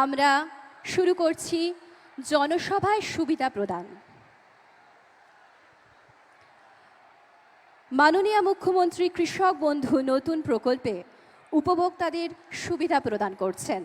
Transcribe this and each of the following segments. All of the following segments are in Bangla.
আমরা শুরু করছি জনসভায় সুবিধা প্রদান। মাননীয় মুখ্যমন্ত্রী কৃষক বন্ধু নতুন প্রকল্পে উপভোক্তাদের সুবিধা প্রদান করছেন।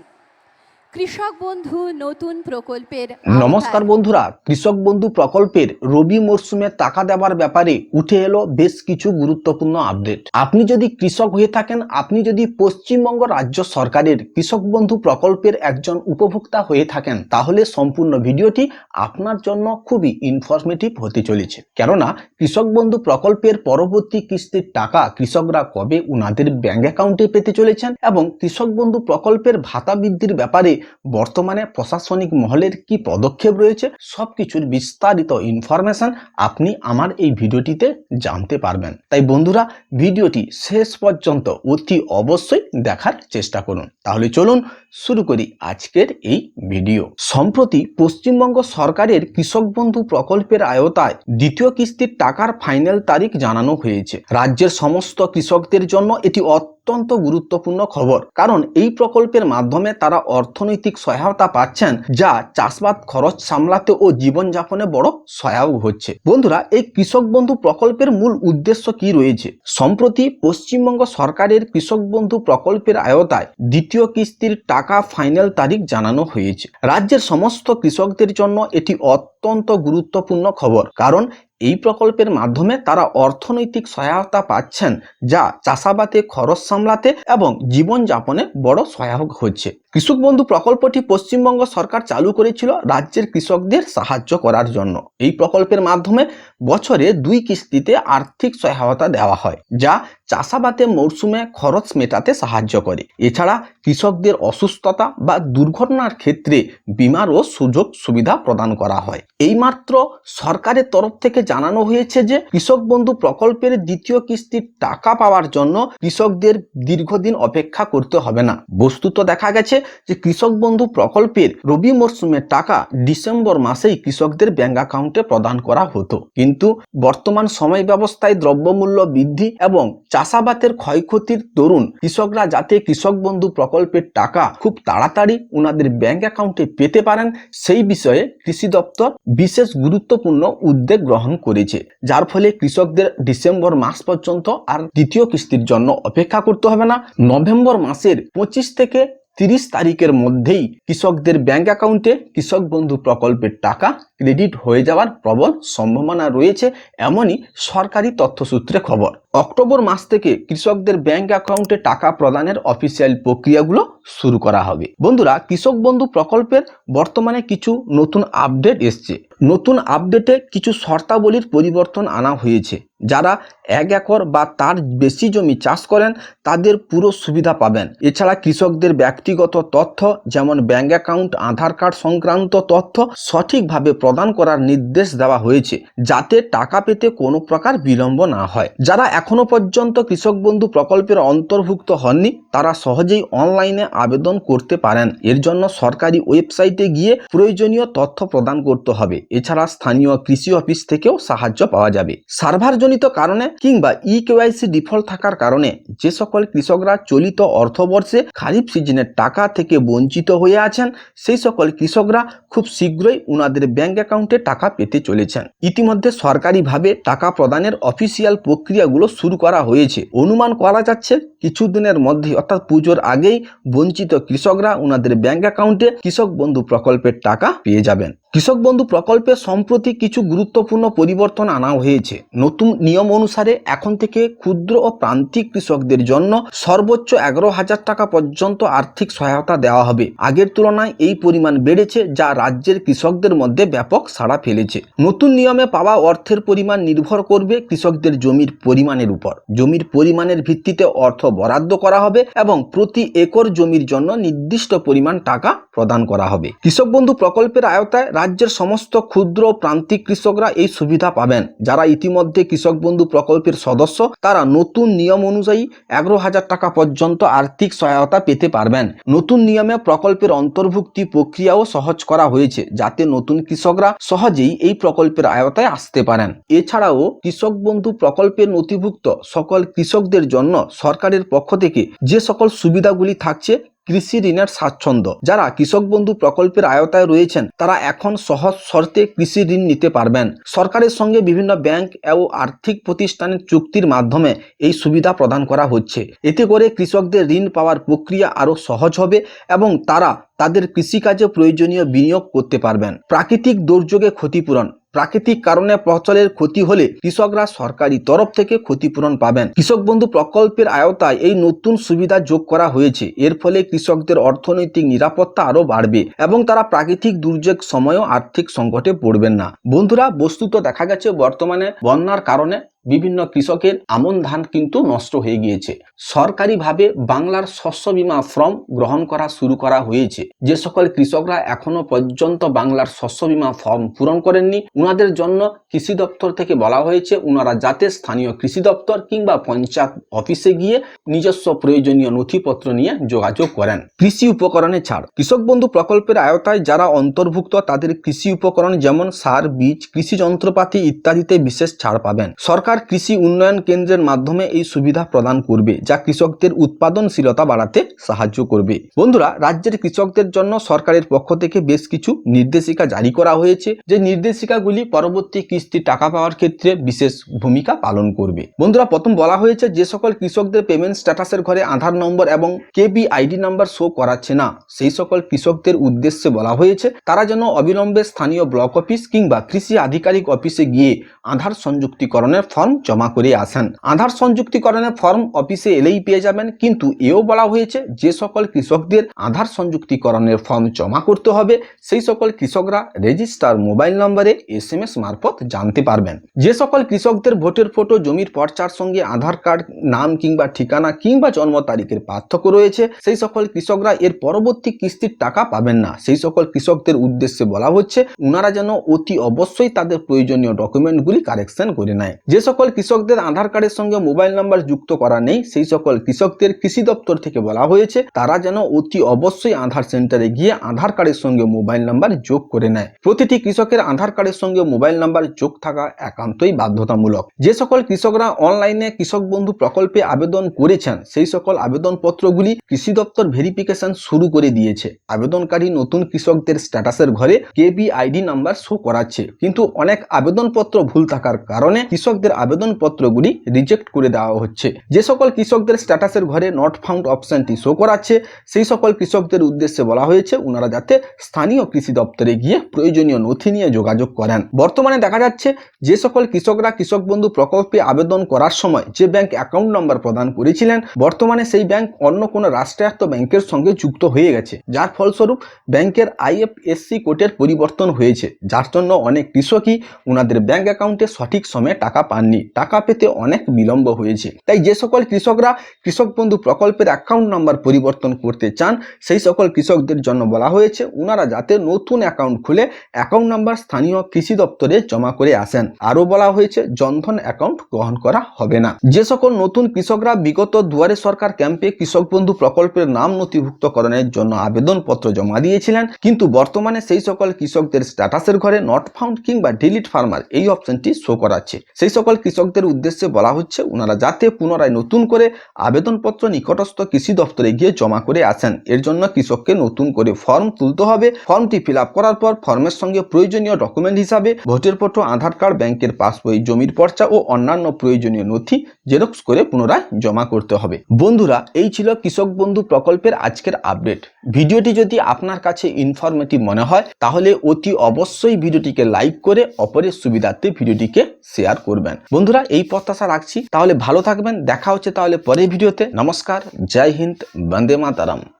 কৃষক বন্ধু নতুন প্রকল্পের নমস্কার বন্ধুরা। কৃষক বন্ধু প্রকল্পের রবি মরশুমে টাকা দেওয়ার ব্যাপারে উঠে এলো বেশ কিছু গুরুত্বপূর্ণ আপডেট। আপনি যদি কৃষক হয়ে থাকেন আপনি যদি পশ্চিমবঙ্গ রাজ্য সরকারের কৃষক বন্ধু প্রকল্পের একজন উপভোক্তা হয়ে থাকেন তাহলে সম্পূর্ণ ভিডিওটি আপনার জন্য খুবই ইনফরমেটিভ হতে চলেছে। কেননা কৃষক বন্ধু প্রকল্পের পরবর্তী কিস্তির টাকা কৃষকরা কবে উনাদের ব্যাংক অ্যাকাউন্টে পেতে চলেছেন এবং কৃষক বন্ধু প্রকল্পের ভাতা বৃদ্ধির ব্যাপারে বর্তমানে প্রশাসনিক মহলের কি পদক্ষেপ রয়েছে, সবকিছুর বিস্তারিত ইনফরমেশন আপনি আমার এই ভিডিওটিতে জানতে পারবেন। তাই বন্ধুরা, ভিডিওটি শেষ পর্যন্ত অতি অবশ্যই দেখার চেষ্টা করুন। তাহলে চলুন শুরু করি আজকের এই ভিডিও। সম্প্রতি পশ্চিমবঙ্গ সরকারের কৃষক বন্ধু প্রকল্পের আয়তায় দ্বিতীয় কিস্তির টাকার ফাইনাল তারিখ জানানো হয়েছে। রাজ্যের সমস্ত কৃষকদের জন্য এটি অত্যন্ত গুরুত্বপূর্ণ খবর। কারণ এই প্রকল্পের মাধ্যমে তারা অর্থনৈতিক সহায়তা পাচ্ছেন, যা চাষবাদ খরচ সামলাতে ও জীবনযাপনে বড় সহায়ক হচ্ছে। বন্ধুরা, এই কৃষক বন্ধু প্রকল্পের মূল উদ্দেশ্য কি রয়েছে? সম্প্রতি পশ্চিমবঙ্গ সরকারের কৃষক বন্ধু প্রকল্পের আয়তায় দ্বিতীয় কিস্তির টাকা ফাইনাল তারিখ জানানো হয়েছে। রাজ্যের সমস্ত কৃষকদের জন্য এটি অত্যন্ত গুরুত্বপূর্ণ খবর, কারণ এই প্রকল্পের মাধ্যমে তারা অর্থনৈতিক সহায়তা পাচ্ছেন, যা চাষাবাদে খরচ সামলাতে এবং জীবনযাপনে বড় সহায়ক হচ্ছে। কৃষক বন্ধু প্রকল্পটি পশ্চিমবঙ্গ সরকার চালু করেছিল রাজ্যের কৃষকদের সাহায্য করার জন্য। এই প্রকল্পের মাধ্যমে বছরে দুই কিস্তিতে আর্থিক সহায়তা দেওয়া হয়, যা চাষাবাদে মরশুমে খরচ মেটাতে সাহায্য করে। এছাড়া কৃষকদের অসুস্থতা বা দুর্ঘটনার ক্ষেত্রে বিমারও সুযোগ সুবিধা প্রদান করা হয়। এইমাত্র সরকারের তরফ থেকে জানানো হয়েছে যে, কৃষক বন্ধু প্রকল্পের দ্বিতীয় কিস্তির টাকা পাওয়ার জন্য কৃষকদের দীর্ঘদিন অপেক্ষা করতে হবে না। বস্তুত দেখা গেছে যে কৃষক বন্ধু প্রকল্পের রবি মরশুমের টাকা ডিসেম্বর মাসেই কৃষকদের ব্যাংক অ্যাকাউন্টে প্রদান করা হতো। কিন্তু বর্তমান সময় ব্যবস্থায় দ্রব্যমূল্য বৃদ্ধি এবং চাষাবাদের ক্ষয়ক্ষতির দরুন কৃষকরা যাতে কৃষক বন্ধু প্রকল্পের টাকা খুব তাড়াতাড়ি ওনাদের ব্যাংক অ্যাকাউন্টে পেতে পারেন, সেই বিষয়ে কৃষি দপ্তর বিশেষ গুরুত্বপূর্ণ উদ্যোগ গ্রহণ করেছে। যার ফলে কৃষকদের ডিসেম্বর মাস পর্যন্ত আর দ্বিতীয় কিস্তির জন্য অপেক্ষা করতে হবে না। নভেম্বর মাসের পঁচিশ থেকে তিরিশ তারিখের মধ্যেই কৃষকদের ব্যাংক অ্যাকাউন্টে কৃষক বন্ধু প্রকল্পের টাকা ক্রেডিট হয়ে যাওয়ার প্রবল সম্ভাবনা রয়েছে এমনই সরকারি তথ্যসূত্রে খবর। অক্টোবর মাস থেকে কৃষকদের ব্যাংক অ্যাকাউন্টে টাকা প্রদানের অফিসিয়াল প্রক্রিয়াগুলো শুরু করা হবে। বন্ধুরা, কৃষক বন্ধু প্রকল্পের বর্তমানে কিছু নতুন আপডেট এসছে। নতুন আপডেটে কিছু শর্তাবলীর পরিবর্তন আনা হয়েছে। যারা এক একর বা তার বেশি জমি চাষ করেন, তাদের পুরো সুবিধা পাবেন। এছাড়া কৃষকদের ব্যক্তিগত তথ্য, যেমন ব্যাংক অ্যাকাউন্ট আধার কার্ড সংক্রান্ত তথ্য, সঠিকভাবে প্রদান করার নির্দেশ দেওয়া হয়েছে যাতে টাকা পেতে কোনো প্রকার বিলম্ব না হয়। যারা এখনও পর্যন্ত কৃষক বন্ধু প্রকল্পের অন্তর্ভুক্ত হননি, তারা সহজেই অনলাইনে আবেদন করতে পারেন। এর জন্য সরকারি ওয়েবসাইটে গিয়ে প্রয়োজনীয় তথ্য প্রদান করতে হবে। এছাড়া স্থানীয় কৃষি অফিস থেকেও সাহায্য পাওয়া যাবে। সার্ভারজনিত কারণে কিংবা ই কেওয়াইসি ডিফল্ট থাকার কারণে যে সকল কৃষকরা চলিত অর্থবর্ষে খারিফ সিজনের টাকা থেকে বঞ্চিত হয়ে আছেন, সেই সকল কৃষকরা খুব শীঘ্রই উনাদের ব্যাংক অ্যাকাউন্টে টাকা পেতে চলেছেন। ইতিমধ্যে সরকারিভাবে টাকা প্রদানের অফিসিয়াল প্রক্রিয়াগুলো শুরু করা হয়েছে। অনুমান করা যাচ্ছে, কিছুদিনের মধ্যে অর্থাৎ পুজোর আগেই বঞ্চিত কৃষকরা ওনাদের ব্যাঙ্ক অ্যাকাউন্টে কৃষক বন্ধু প্রকল্পের টাকা পেয়ে যাবেন। কৃষক বন্ধু প্রকল্পে সম্প্রতি কিছু গুরুত্বপূর্ণ পরিবর্তন আনা হয়েছে। নতুন নিয়ম অনুসারে এখন থেকে ক্ষুদ্র ও প্রান্তিক কৃষকদের জন্য সর্বোচ্চ এগারো হাজার টাকা পর্যন্ত আর্থিক সহায়তা দেওয়া হবে। আগের তুলনায় এই পরিমাণ বেড়েছে, যা রাজ্যের কৃষকদের মধ্যে ব্যাপক সাড়া ফেলেছে। নতুন নিয়মে পাওয়া অর্থের পরিমাণ নির্ভর করবে কৃষকদের জমির পরিমাণের উপর। জমির পরিমাণের ভিত্তিতে অর্থ বরাদ্দ করা হবে এবং প্রতি একর জমির জন্য নির্দিষ্ট পরিমাণ টাকা প্রদান করা হবে। কৃষক বন্ধু প্রকল্পের আয়তায় রাজ্যের সমস্ত ক্ষুদ্র প্রান্তিক কৃষকরা এই সুবিধা পাবেন। যারা ইতিমধ্যে কৃষক বন্ধু প্রকল্পের সদস্য, তারা নতুন নিয়ম অনুযায়ী এগারো হাজার টাকা পর্যন্ত আর্থিক সহায়তা পেতে পারবেন। নতুন নিয়মে প্রকল্পের অন্তর্ভুক্তি প্রক্রিয়াও সহজ করা হয়েছে, যাতে নতুন কৃষকরা সহজেই এই প্রকল্পের আয়তায় আসতে পারেন। এছাড়াও কৃষক বন্ধু প্রকল্পের নথিভুক্ত সকল কৃষকদের জন্য সরকারের পক্ষ থেকে যে সকল সুবিধাগুলি থাকছে কৃষি ঋণের স্বাচ্ছন্দ্য। যারা কৃষক বন্ধু প্রকল্পের আয়তায় রয়েছেন, তারা এখন সহজ শর্তে কৃষি ঋণ নিতে পারবেন। সরকারের সঙ্গে বিভিন্ন ব্যাংক ও আর্থিক প্রতিষ্ঠানের চুক্তির মাধ্যমে এই সুবিধা প্রদান করা হচ্ছে। এতে করে কৃষকদের ঋণ পাওয়ার প্রক্রিয়া আরও সহজ হবে এবং তারা তাদের কৃষিকাজে প্রয়োজনীয় বিনিয়োগ করতে পারবেন। প্রাকৃতিক দুর্যোগে ক্ষতিপূরণ। প্রাকৃতিক কারণে ফসলের ক্ষতি হলে কৃষকরা সরকারি তরফ থেকে ক্ষতিপূরণ পাবেন। কৃষক বন্ধু প্রকল্পের আয়তায় এই নতুন সুবিধা যোগ করা হয়েছে। এর ফলে কৃষকদের অর্থনৈতিক নিরাপত্তা আরও বাড়বে এবং তারা প্রাকৃতিক দুর্যোগ সময়ও আর্থিক সংকটে পড়বেন না। বন্ধুরা, বস্তুত দেখা গেছে বর্তমানে বন্যার কারণে বিভিন্ন কৃষকের আমন ধান কিন্তু নষ্ট হয়ে গিয়েছে। সরকারিভাবে বাংলার শস্য বিমা ফর্ম গ্রহণ করা শুরু করা হয়েছে। যে সকল কৃষকরা এখনও পর্যন্ত বাংলার শস্য বীমা ফর্ম পূরণ করেননি, উনাদের জন্য কৃষি দপ্তর থেকে বলা হয়েছে, উনারা যাতে স্থানীয় কৃষি দপ্তর কিংবা পঞ্চায়েত অফিসে গিয়ে নিজস্ব প্রয়োজনীয় নথিপত্র নিয়ে যোগাযোগ করেন। কৃষি উপকরণে ছাড়। কৃষক বন্ধু প্রকল্পের আয়তায় যারা অন্তর্ভুক্ত, তাদের কৃষি উপকরণ যেমন সার, বীজ, কৃষি যন্ত্রপাতি ইত্যাদিতে বিশেষ ছাড় পাবেন। সরকার কৃষি উন্নয়ন কেন্দ্রের মাধ্যমে এই সুবিধা প্রদান করবে, যা কৃষকদের উৎপাদনশীলতা বাড়াতে সাহায্য করবে। বন্ধুরা, রাজ্যের কৃষকদের জন্য সরকারের পক্ষ থেকে বেশ কিছু নির্দেশিকা জারি করা হয়েছে, যে নির্দেশিকাগুলি পরবর্তী কিস্তি টাকা পাওয়ার ক্ষেত্রে বিশেষ ভূমিকা পালন করবে। বন্ধুরা, প্রথম বলা হয়েছে যে সকল কৃষকদের পেমেন্ট স্ট্যাটাসের ঘরে আধার নম্বর এবং কেবি আইডি নাম্বার শো করাচ্ছে না। সেই সকল কৃষকদের উদ্দেশ্যে বলা হয়েছে, তারা যেন অবিলম্বে স্থানীয় ব্লক অফিস কিংবা কৃষি আধিকারিক অফিসে গিয়ে আধার সংযুক্তিকরণের ফর্ম জমা করে আসেন। আধার সংযুক্তিকরণের ফর্ম অফিসে এলেই পেয়ে যাবেন, কিন্তু এও বলা হয়েছে, যে সকল কৃষকদের আধার সংযুক্তিকরণের ফর্ম জমা করতে হবে, সেই সকল কৃষকরা রেজিস্টার মোবাইল নম্বরে এস এম এস মারফত জানতে পারবেন। যে সকল কৃষকদের ভোটের ফটো, জমির পর্চার সঙ্গে আধার কার্ড, নাম কিংবা ঠিকানা কিংবা জন্ম তারিখের পার্থক্য রয়েছে, সেই সকল কৃষকরা এর পরবর্তী কিস্তির টাকা পাবেন না। সেই সকল কৃষকদের উদ্দেশ্যে বলা হচ্ছে ওনারা যেন অতি অবশ্যই তাদের প্রয়োজনীয় ডকুমেন্টগুলি কারেকশন করে নেয়। যে সকল কৃষকদের আধার কার্ডের সঙ্গে মোবাইল নাম্বার যুক্ত করা নেই। সেই সকল কৃষকদের কৃষি দপ্তর থেকে বলা হয়েছে, তারা যেন অতি অবশ্যই আধার সেন্টারে গিয়ে আধার কার্ডের সঙ্গে মোবাইল নাম্বার যোগ করে নেয়। প্রতিটি কৃষকের আধার কার্ডের সঙ্গে মোবাইল নাম্বার যোগ থাকা একান্তই বাধ্যতামূলক। যে সকল কৃষকরা অনলাইনে কৃষক বন্ধু প্রকল্পে আবেদন করেছেন, সেই সকল আবেদনপত্রগুলি কৃষি দপ্তর ভেরিফিকেশন শুরু করে দিয়েছে। আবেদনকারী নতুন কৃষকদের স্ট্যাটাসের ঘরে কেবি আইডি নাম্বার শো করাচ্ছে। কিন্তু অনেক আবেদনপত্র ভুল থাকার কারণে কৃষকদের আবেদনপত্রগুলি রিজেক্ট করে দেওয়া হচ্ছে। যে সকল কৃষকদের স্ট্যাটাসের ঘরে নট ফাউন্ড অপশনটি শো করাচ্ছে, সেই সকল কৃষকদের উদ্দেশ্যে বলা হয়েছে ওনারা যাতে স্থানীয় কৃষি দপ্তরে গিয়ে প্রয়োজনীয় নথি নিয়ে যোগাযোগ করেন। বর্তমানে দেখা যাচ্ছে যে সকল কৃষকরা কৃষক বন্ধু প্রকল্পে আবেদন করার সময় যে ব্যাংক অ্যাকাউন্ট নম্বর প্রদান করেছিলেন, বর্তমানে সেই ব্যাংক অন্য কোনো রাষ্ট্রায়ত্ত ব্যাংকের সঙ্গে যুক্ত হয়ে গেছে। যার ফলস্বরূপ ব্যাংকের আইএফএসসি কোডের পরিবর্তন হয়েছে। যার জন্য অনেক কৃষকই ওনাদের ব্যাংক অ্যাকাউন্টে সঠিক সময়ে টাকা পাননি। টাকা পেতে অনেক বিলম্ব হয়েছে। তাই যে সকল কৃষকরা কৃষক বন্ধু প্রকল্পের অ্যাকাউন্ট নাম্বার পরিবর্তন করতে চান, সেই সকল কৃষকদের জন্য বলা হয়েছে ওনারা যাতে নতুন অ্যাকাউন্ট খুলে অ্যাকাউন্ট নাম্বার স্থানীয় কৃষি দপ্তরে জমা করে আসেন। আরও বলা হয়েছে, জনধন অ্যাকাউন্ট গ্রহণ করা হবে না। যে সকল নতুন কৃষকরা বিগত দুয়ারে সরকার ক্যাম্পে কৃষক বন্ধু প্রকল্পের নাম নথিভুক্তকরণের জন্য আবেদনপত্র জমা দিয়েছিলেন, কিন্তু বর্তমানে সেই সকল কৃষকদের স্ট্যাটাসের ঘরে নট ফাউন্ড কিংবা ডিলিট ফার্মার এই অপশনটি শো করাচ্ছে। সেই সকল কৃষকদের উদ্দেশ্যে বলা হচ্ছে ওনারা যাতে পুনরায় নতুন করে আবেদনপত্র নিকটস্থ কৃষি দপ্তরে গিয়ে জমা করে আসেন। এর জন্য কৃষককে নতুন করে ফর্ম তুলতে হবে। ফর্মটি ফিল করার পর ফর্মের সঙ্গে প্রয়োজনীয় ডকুমেন্ট হিসাবে ভোটের ফটো, আধার কার্ড, ব্যাংকের পাসবই, জমির পর্চা ও অন্যান্য প্রয়োজনীয় নথি জেরক্স করে পুনরায় জমা করতে হবে। বন্ধুরা, এই ছিল কৃষক বন্ধু প্রকল্পের আজকের আপডেট। ভিডিওটি যদি আপনার কাছে ইনফরমেটিভ মনে হয়, তাহলে অতি অবশ্যই ভিডিওটিকে লাইক করে অপরের সুবিধার্থে ভিডিওটিকে শেয়ার করবেন। বন্ধুরা, এই প্রত্যাশা রাখছি। তাহলে ভালো থাকবেন। দেখা হচ্ছে তাহলে পরের ভিডিওতে। নমস্কার, জয় হিন্দ, বন্দে মাতারাম।